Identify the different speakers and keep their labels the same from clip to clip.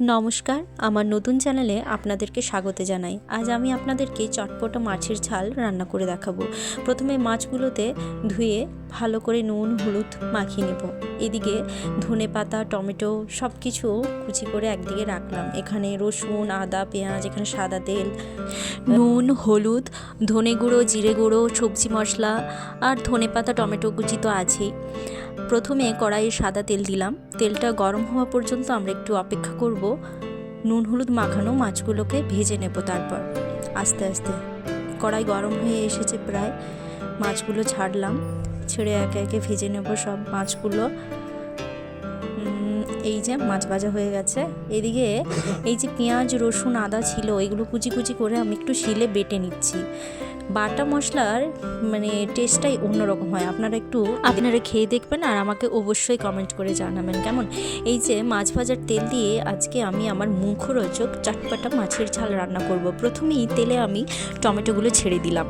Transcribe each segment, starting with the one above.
Speaker 1: নমস্কার, আমার নতুন চ্যানেলে আপনাদেরকে স্বাগত জানাই। আজ আমি আপনাদেরকে চটপটা মাছের ঝাল রান্না করে দেখাবো। প্রথমে মাছগুলোতে ধুয়ে ভালো করে নুন, হলুদ মাখিয়ে নেব। এদিকে ধনে পাতা, টমেটো সব কিছু কুচি করে একদিকে রাখলাম। এখানে রসুন, আদা, পেঁয়াজ, এখানে সাদা তেল, নুন, হলুদ, ধনে গুঁড়ো, জিরে গুঁড়ো, সবজি মশলা আর ধনে পাতা, টমেটো কুচি তো আছেই। প্রথমে কড়াইয়ে সাদা তেল দিলাম। তেলটা গরম হওয়া পর্যন্ত আমরা একটু অপেক্ষা করব। নুন, হলুদ মাখানো মাছগুলোকে ভেজে নেব তারপর। আস্তে আস্তে। কড়াই গরম হয়ে এসেছে প্রায়। মাছগুলো ছাড়লাম। ছেড়ে একে একে ভেজে নেব সব মাছগুলো। এই যে মাছ ভাজা হয়ে গেছে। এদিকে এই যে পেঁয়াজ, রসুন, আদা ছিল, এগুলো কুচি কুচি করে আমি একটু শিলে বেটে নিচ্ছি। বাটা মশলার মানে টেস্টটাই অন্যরকম হয়। আপনারা একটু আপনারা খেয়ে দেখবেন আর আমাকে অবশ্যই কমেন্ট করে জানাবেন, কেমন? এই যে মাছ ভাজার তেল দিয়ে আজকে আমি আমার মুখরোচক চটপাটা মাছের ঝাল রান্না করব। প্রথমেই তেলে আমি টমেটোগুলো ছেড়ে দিলাম।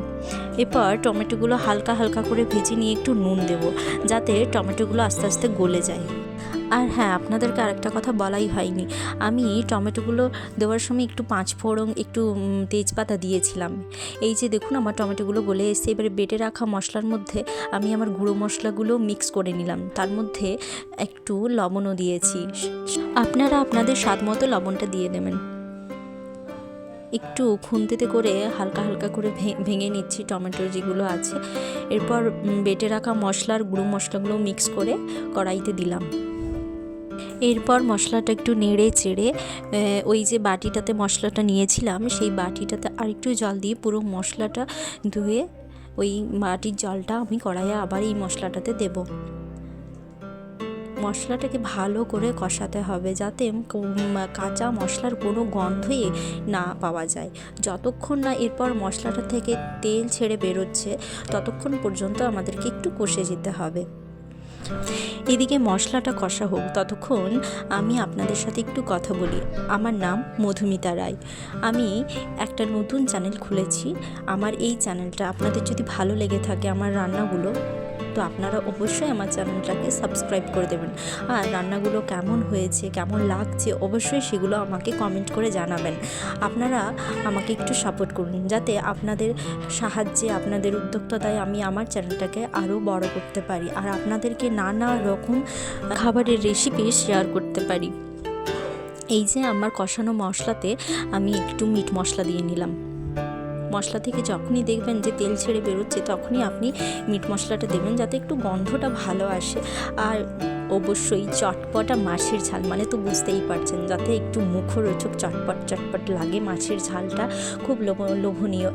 Speaker 1: এরপর টমেটোগুলো হালকা হালকা করে ভেজে নিয়ে একটু নুন দেব, যাতে টমেটোগুলো আস্তে আস্তে গলে যায়। আর হ্যাঁ আপনাদেরকে আরেকটা কথা বলাই হয়নি। আমি টমেটোগুলো দেওয়ার সময় একটু পাঁচ ফোড়ন, একটু তেজপাতা দিয়েছিলাম। এই যে দেখুন, আমার টমেটোগুলো গলে এসে এবারে বেটে রাখা মশলার মধ্যে আমি আমার গুঁড়ো মশলাগুলো মিক্স করে নিলাম। তার মধ্যে একটু লবণও দিয়েছি। আপনারা আপনাদের স্বাদ মতো লবণটা দিয়ে দেবেন। একটু খুন্তিতে করে হালকা হালকা করে ভেঙে নিচ্ছি টমেটো যেগুলো আছে। এরপর বেটে রাখা মশলার গুঁড়ো মশলাগুলো মিক্স করে কড়াইতে দিলাম। এরপর মশলাটা একটু নেড়ে চেড়ে ওই যে বাটিটাতে মশলাটা নিয়েছিলাম, সেই বাটিটাতে আরেকটু জল দিয়ে পুরো মশলাটা ধুয়ে ওই বাটির জলটা আমি কড়াইয়ে আবার এই মশলাটাতে দেব। মশলাটাকে ভালো করে কষাতে হবে যাতে কাঁচা মশলার কোনো গন্ধই না পাওয়া যায়। যতক্ষণ না এরপর মশলাটা থেকে তেল ছেড়ে বেরোচ্ছে, ততক্ষণ পর্যন্ত আমাদেরকে একটু কষে যেতে হবে। এদিকে মশলাটা কষা হোক, ততক্ষণ আমি আপনাদের সাথে একটু কথা বলি। আমার নাম মধুমিতা রায়। আমি একটা নতুন চ্যানেল খুলেছি। আমার এই চ্যানেলটা আপনাদের যদি ভালো লেগে থাকে, আমার রান্নাগুলো তো আপনারা অবশ্যই আমার চ্যানেলটাকে সাবস্ক্রাইব করে দেবেন। আর রান্নাগুলো কেমন হয়েছে, কেমন লাগছে অবশ্যই সেগুলো আমাকে কমেন্ট করে জানাবেন। আপনারা আমাকে একটু সাপোর্ট করুন, যাতে আপনাদের সাহায্যে, আপনাদের উদ্যোক্তায় আমি আমার চ্যানেলটাকে আরও বড় করতে পারি আর আপনাদেরকে নানা রকম খাবারের রেসিপি শেয়ার করতে পারি। এই যে আমার কষানো মশলাতে আমি একটু মিট মশলা দিয়ে নিলাম। মশলা থেকে যখনই দেখবেন যে তেল ছেড়ে বেরোচ্ছে, তখনই আপনি মিট মশলাটা দেবেন যাতে একটু গন্ধটা ভালো আসে। আর অবশ্যই চটপটা মাছের ঝাল মানে তো বুঝতেই পারছেন, যাতে একটু মুখরোচক চটপট চটপট লাগে মাছের ঝালটা, খুব লোভ- লোভনীয়।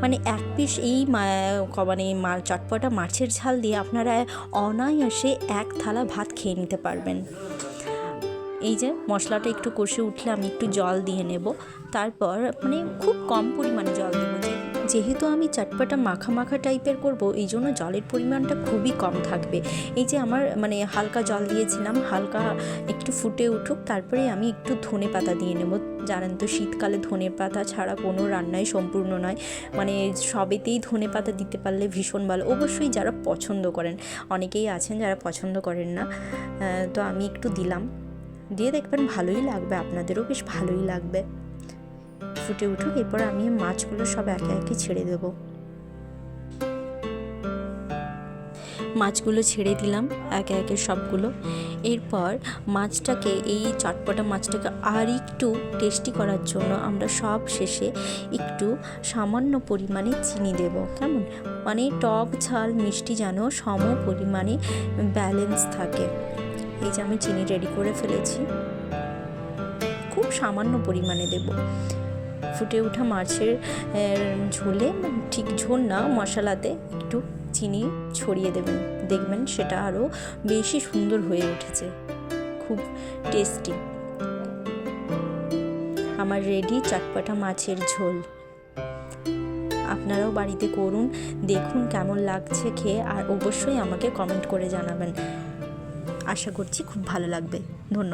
Speaker 1: মানে এক পিস এই মানে চটপটা মাছের ঝাল দিয়ে আপনারা অনায়াসে এক থালা ভাত খেয়ে নিতে পারবেন। এই যে মশলাটা একটু কষে উঠলে আমি একটু জল দিয়ে নেব। তারপর মানে খুব কম পরিমাণে জল দেবো। যেহেতু আমি চটপটা মাখা মাখা টাইপের করব, এই জন্য জলের পরিমাণটা খুবই কম থাকবে। এই যে আমার মানে হালকা জল দিয়েছিলাম, হালকা একটু ফুটে উঠুক, তারপরে আমি একটু ধনে পাতা দিয়ে নেব। জানেন তো, শীতকালে ধনে পাতা ছাড়া কোনো রান্নাই সম্পূর্ণ নয়। মানে সবেতেই ধনে পাতা দিতে পারলে ভীষণ ভালো। অবশ্যই যারা পছন্দ করেন, অনেকেই আছেন যারা পছন্দ করেন না তো আমি একটু দিলাম। দিয়ে দেখবেন ভালোই লাগবে, আপনাদেরও বেশ ভালোই লাগবে। ফুটে উঠুক, এরপর আমি মাছগুলো সব একে একে ছেড়ে দেবো। মাছগুলো ছেড়ে দিলাম, একে একে সবগুলো। এরপর মাছটাকে, এই চটপটা মাছটাকে আর একটু টেস্টি করার জন্য আমরা সব শেষে একটু সামান্য পরিমাণে চিনি দেব, কেমন? মানে টক ঝাল মিষ্টি যেন সম পরিমাণে ব্যালেন্স থাকে। এই যে আমি চিনি রেডি করে ফেলেছি। খুব সামান্য পরিমাণে দেব। ফুটে ওঠা মাছের ঝোলে, ঠিক ঝোল না, মশলাতে একটু চিনি ছড়িয়ে দেবেন। দেখবেন সেটা আরও বেশি সুন্দর হয়ে উঠেছে। খুব টেস্টি আমার রেডি চটপটা মাছের ঝোল। আপনারাও বাড়িতে করুন, দেখুন কেমন লাগছে খেয়ে, আর অবশ্যই আমাকে কমেন্ট করে জানাবেন। আশা করছি খুব ভালো লাগবে। ধন্যবাদ।